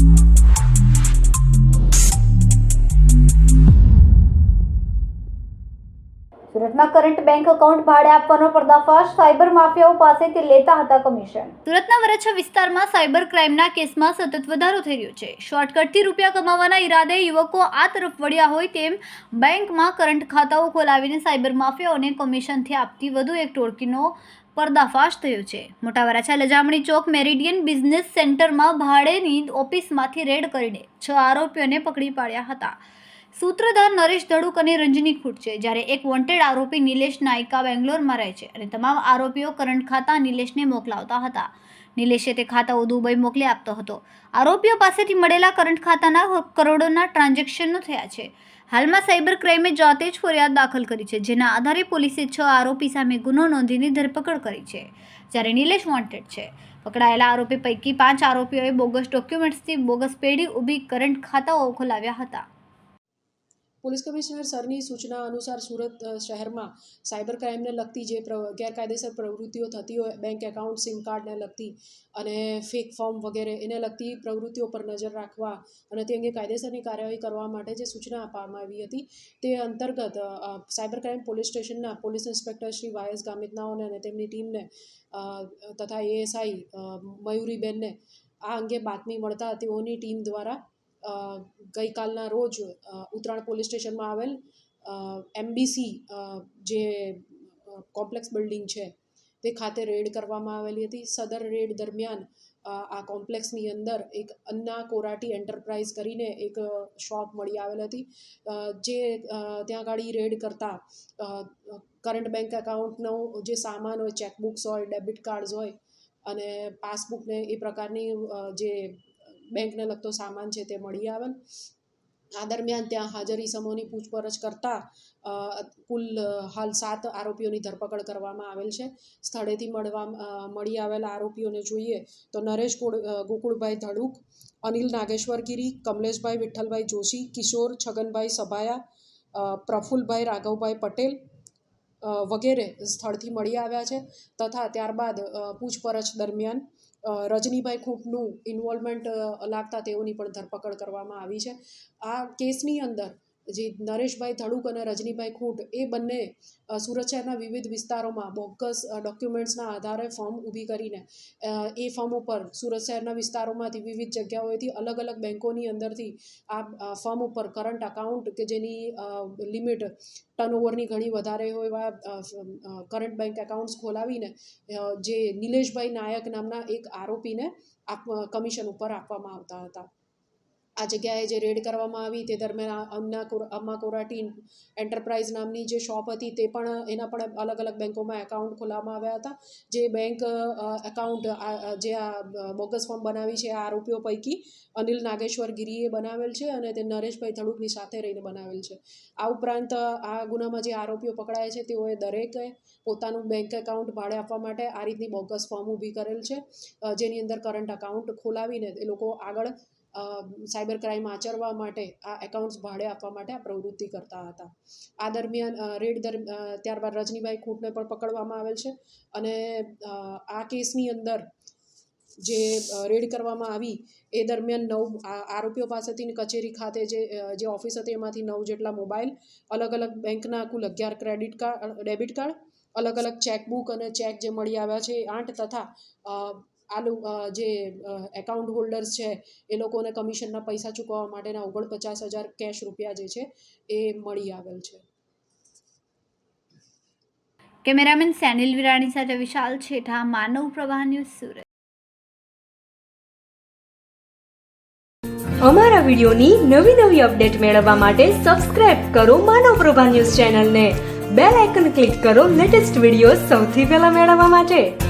you સુરતમાં current bank account ભાડે આપવાનો પર્દાફાશ સાયબર માફિયાઓ પાસેથી લેતા હતા કમિશન. સુરતના વરછા વિસ્તારમાં સાયબર ક્રાઇમના કેસમાં સતત વધારો થઈ રહ્યો છે. શોર્ટકટથી રૂપિયા કમાવાના ઈરાદે યુવકો આ તરફ વળ્યા હોય તેમ બેંકમાં કરંટ ખાતાઓ ખોલાવીને સાયબર માફિયાઓને કમિશનથી આપતી વધુ એક ટોળકીનો પર્દાફાશ થયો છે. મોટા વરાછા લજામણી ચોક મેરિડિયન બિઝનેસ સેન્ટરમાં ભાડેની ઓફિસમાંથી રેડ કરીને છ આરોપીઓને પકડી પાડ્યા હતા. સૂત્રધાર નરેશ ધડુક અને રંજની ખૂટ છે, જ્યારે એક વોન્ટેડ આરોપી નિલેશ નાયકા બેંગ્લોરમાં રહે છે અને તમામ આરોપીઓ કરંટ ખાતા નિલેશને મોકલાવતા હતા. નિલેશે તે ખાતાઓ દુબઈ મોકલી આપતો હતો. આરોપીઓ પાસેથી મળેલા કરંટ ખાતાના કરોડોના ટ્રાન્ઝેક્શનો થયા છે. હાલમાં સાયબર ક્રાઇમે જાતે જ ફરિયાદ દાખલ કરી છે, જેના આધારે પોલીસે છ આરોપી સામે ગુનો નોંધીને ધરપકડ કરી છે, જ્યારે નિલેશ વોન્ટેડ છે. પકડાયેલા આરોપી પૈકી પાંચ આરોપીઓએ બોગસ ડોક્યુમેન્ટ્સથી બોગસ પેઢી ઊભી કરંટ ખાતાઓ ખોલાવ્યા હતા. પોલીસ કમિશનર સરની સૂચના અનુસાર સુરત શહેરમાં સાયબર ક્રાઇમને લગતી જે ગેરકાયદેસર પ્રવૃત્તિઓ થતી હોય, બેંક એકાઉન્ટ, સિમ કાર્ડને લગતી અને ફેક ફોર્મ વગેરે, એને લગતી પ્રવૃત્તિઓ પર નજર રાખવા અને તે અંગે કાયદેસરની કાર્યવાહી કરવા માટે જે સૂચના આપવામાં આવી હતી, તે અંતર્ગત સાયબર ક્રાઇમ પોલીસ સ્ટેશનના પોલીસ ઇન્સ્પેક્ટર શ્રી વાયસ ગામિતનાઓને અને તેમની ટીમને તથા એએસઆઈ મયુરીબેનને આ અંગે બાતમી મળતા તેઓની ટીમ દ્વારા ગઈકાલના રોજ ઉત્તરાણ પોલીસ સ્ટેશનમાં આવેલ એમબીસી જે કોમ્પ્લેક્સ બિલ્ડિંગ છે, તે ખાતે રેડ કરવામાં આવેલી હતી. સદર રેડ દરમિયાન આ કોમ્પ્લેક્સની અંદર એક અન્ના કોરાટી એન્ટરપ્રાઇઝ કરીને એક શોપ મળી આવેલ હતી. જે ત્યાં ગાડી રેડ કરતા કરંટ બેંક એકાઉન્ટનો જે સામાન હોય, ચેકબુક્સ હોય, ડેબિટ કાર્ડ્સ હોય, અને પાસબુકને એ પ્રકારની જે બેંકને લગતો સામાન છે તે મળી આવેલ આ દરમિયાન ત્યાં હાજર ઇસમોની પૂછપરછ કરતાં કુલ હાલ સાત આરોપીઓની ધરપકડ કરવામાં આવેલ છે. સ્થળેથી મળવા મળી આવેલા આરોપીઓને જોઈએ તો નરેશ ગોકુળભાઈ ધડુક, અનિલ નાગેશ્વર ગિરી, કમલેશભાઈ વિઠ્ઠલભાઈ જોશી, કિશોર છગનભાઈ સભાયા પ્રફુલભાઈ રાઘવભાઈ પટેલ વગેરે સ્થળથી મળી આવ્યા છે. તથા ત્યારબાદ પૂછપરછ દરમિયાન રજનીભાઈ ખૂંટનું ઇન્વોલ્વમેન્ટ લાગતા તેઓની પણ ધરપકડ કરવામાં આવી છે. આ કેસની અંદર જે નરેશભાઈ ધડુક અને રજનીભાઈ ખૂંટ, એ બંને સુરત શહેરના વિવિધ વિસ્તારોમાં બોગસ ડોક્યુમેન્ટ્સના આધારે ફોર્મ ઊભી કરીને એ ફોર્મ ઉપર સુરત શહેરના વિસ્તારોમાંથી વિવિધ જગ્યાઓએથી અલગ અલગ બેંકોની અંદરથી આ ફોર્મ ઉપર કરંટ અકાઉન્ટ કે જેની લિમિટ ટર્નઓવરની ઘણી વધારે હોય એવા કરંટ બેંક એકાઉન્ટ્સ ખોલાવીને જે નિલેશભાઈ નાયક નામના એક આરોપીને આપ કમિશન ઉપર આપવામાં આવતા હતા. આ જગ્યાએ જે રેડ કરવામાં આવી તે દરમિયાન અન્ના અમ્મા કોરાટી એન્ટરપ્રાઇઝ નામની જે શોપ હતી તે પણ એના પણ અલગ અલગ બેંકોમાં એકાઉન્ટ ખોલવામાં આવ્યા હતા. જે બેંક એકાઉન્ટ જે આ બોગસ ફોર્મ બનાવી છે આ આરોપીઓ પૈકી અનિલ નાગેશ્વર ગિરીએ બનાવેલ છે અને તે નરેશભાઈ થડુકની સાથે રહીને બનાવેલ છે. આ ઉપરાંત, આ ગુનામાં જે આરોપીઓ પકડાયા છે તેઓએ દરેકે પોતાનું બેંક એકાઉન્ટ ભાડે આપવા માટે આ રીતની બોગસ ફોર્મ ઊભી કરેલ છે. જેની અંદર કરંટ અકાઉન્ટ ખોલાવીને એ લોકો આગળ સાયબર ક્રાઇમ આચરવા માટે આ એકાઉન્ટ્સ ભાડે આપવા માટે આ પ્રવૃત્તિ કરતા હતા. આ દરમિયાન રેડ દર ત્યારબાદ રજનીભાઈ ખૂંટને પણ પકડવામાં આવેલ છે અને આ કેસની અંદર જે રેડ કરવામાં આવી એ દરમિયાન નવ આરોપીઓ પાસેથી કચેરી ખાતે જે જે ઓફિસ હતી એમાંથી નવ જેટલા મોબાઈલ, અલગ અલગ બેંકના કુલ અગિયાર ક્રેડિટ કાર્ડ, ડેબિટ કાર્ડ, અલગ અલગ ચેકબુક અને ચેક જે મળી આવ્યા છે એ આઠ તથા આ જે એકાઉન્ટ હોલ્ડર્સ છે એ લોકોને કમિશનના પૈસા ચૂકવવા માટેના ઓગણપચાસ હજાર કેશ રૂપિયા જે છે એ મળી આવેલ છે. કેમેરામેન સેનિલ વિરાણી સાથે વિશાલ છેઠા માનવ પ્રવાહ ન્યૂઝ સુરત. અમારા વિડીયોની નવી નવી અપડેટ મેળવવા માટે સબસ્ક્રાઇબ કરો માનવ પ્રભા ન્યૂઝ ચેનલને. બેલ આઇકન ક્લિક કરો લેટેસ્ટ વીડિયો સૌથી પહેલા મેળવવા માટે.